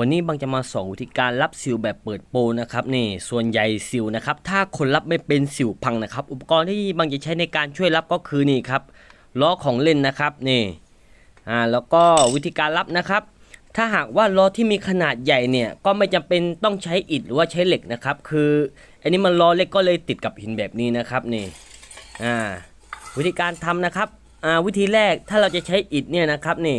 วันนี้บางจะมาสอนวิธีการรับซิลแบบเปิดโปรนะครับนี่ส่วนใหญ่ซิลนะครับถ้าคนรับไม่เป็นซิลพังนะครับ อุปกรณ์ที่บางจะใช้ในการช่วยรับก็คือนี่ครับล้อของเล่นนะครับนี่อ่าแล้วก็วิธีการรับนะครับ ถ้าหากว่าล้อที่มีขนาดใหญ่เนี่ยก็ไม่จำเป็นต้องใช้อิฐหรือว่าใช้เหล็กนะครับคืออันนี้มันล้อเล็กก็เลยติดกับหินแบบนี้นะครับนี่อ่าวิธีการทำนะครับอ่าวิธีแรกถ้าเราจะใช้อิฐเนี่ยนะครับนี่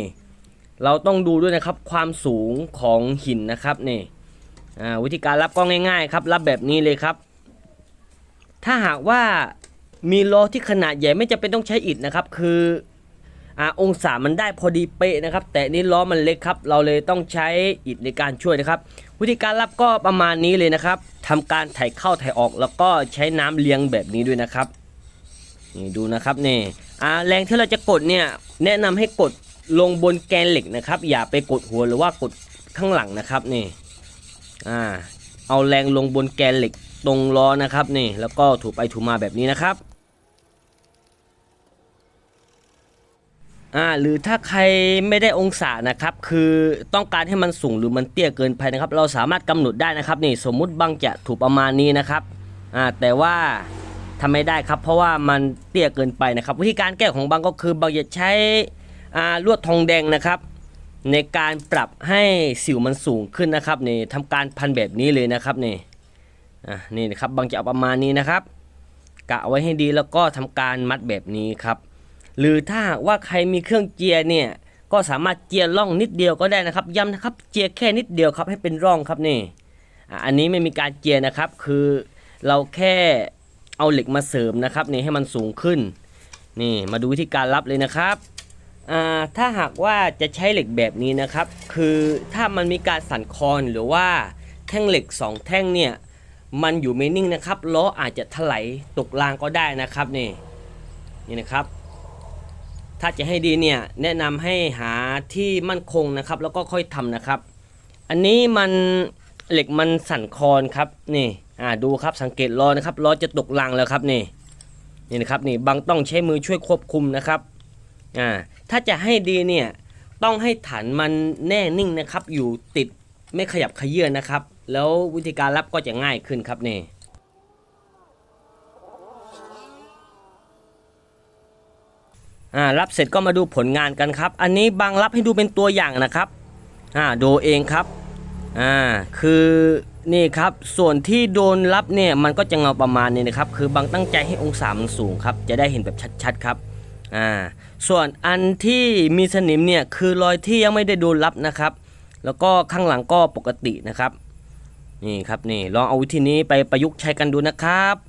เราต้องดูด้วยนะครับความสูงของหินนะครับนี่วิธีการรับก็ง่าย ๆ ครับ รับแบบนี้เลยครับ ถ้าหากว่ามีล้อที่ขนาดใหญ่ไม่จำเป็นต้องใช้อิฐนะครับ คืออองศามันได้พอดีเป๊ะนะครับ แต่นี่ล้อมันเล็กครับ เราเลยต้องใช้อิฐในการช่วยนะครับ วิธีการรับก็ประมาณนี้เลยนะครับทำการถ่ายเข้าถ่ายออก แล้วก็ใช้น้ำเลี้ยงแบบนี้ด้วยนะครับนี่ดูนะครับนี่แรงที่เราจะกดเนี่ยแนะนำให้กด ลงบนแกนเหล็กนะครับ อย่าไปกดหัวหรือว่ากดข้างหลังนะครับนี่อ่าเอาแรงลงบนแกนเหล็กตรงล้อนะครับนี่แล้วก็ถูไปถูมาแบบนี้นะครับอ่าหรือถ้าใครไม่ได้องศานะครับ คือต้องการให้มันสูงหรือมันเตี้ยเกินไปนะครับ เราสามารถกำหนดได้นะครับนี่สมมุติบางจะถูกประมาณนี้นะครับอ่าแต่ว่าทำไม่ได้ครับ เพราะว่ามันเตี้ยเกินไปนะครับ วิธีการแก้ของบางก็คือบางจะใช้ ลวดทองแดงนะครับ ในการปรับให้สิวมันสูงขึ้นนะครับนี่ทำการพันแบบนี้เลยนะครับนี่อะนี่นะครับบางจะเอาประมาณนี้นะครับกะไว้ให้ดีแล้วก็ทำการมัดแบบนี้ครับ หรือถ้าว่าใครมีเครื่องเจียเนี่ยก็สามารถเจียร่องนิดเดียวก็ได้นะครับย้ำนะครับเจียแค่นิดเดียวครับให้เป็นร่องครับนี่อันนี้ไม่มีการเจียนะครับ คือเราแค่เอาเหล็กมาเสริมนะครับนี่ให้มันสูงขึ้น นี่มาดูวิธีการรับเลยนะครับ ถ้าหากว่าจะใช้เหล็กแบบนี้นะครับ คือถ้ามันมีการสั่นคลอนหรือว่าแท่งเหล็ก 2 แท่งเนี่ยมันอยู่ไม่นิ่งนะครับล้ออาจจะถลายตกรางก็ได้นะครับนี่นี่นะครับ ถ้าจะให้ดีเนี่ยแนะนำให้หาที่มั่นคงนะครับ แล้วก็ค่อยทำนะครับ อันนี้มันเหล็กมันสั่นคลอนครับนี่อ่าดูครับสังเกตล้อนะครับล้อจะตกรางแล้วครับนี่นี่นะครับนี่บางต้องใช้มือช่วยควบคุมนะครับ อ่าถ้าจะให้ดีเนี่ย ต้องให้ฐานมันแน่นิ่งนะครับ อยู่ติดไม่ขยับขยื่นนะครับ แล้ววิธีการรับก็จะง่ายขึ้นครับนี่อ่ารับเสร็จก็มาดูผลงานกันครับ อันนี้บางรับให้ดูเป็นตัวอย่างนะครับอ่าดูเองครับอ่าคือนี่ครับส่วนที่โดนรับเนี่ยมันก็จะเงาประมาณนี้นะครับ คือบางตั้งใจให้องศามันสูงครับ จะได้เห็นแบบชัดๆครับ อ่าส่วนอันที่มีสนิมเนี่ยคือรอยที่ยังไม่ได้โดนรับนะครับ แล้วก็ข้างหลังก็ปกตินะครับนี่ครับนี่ลองเอาวิธีนี้ไปประยุกต์ใช้กันดูนะครับ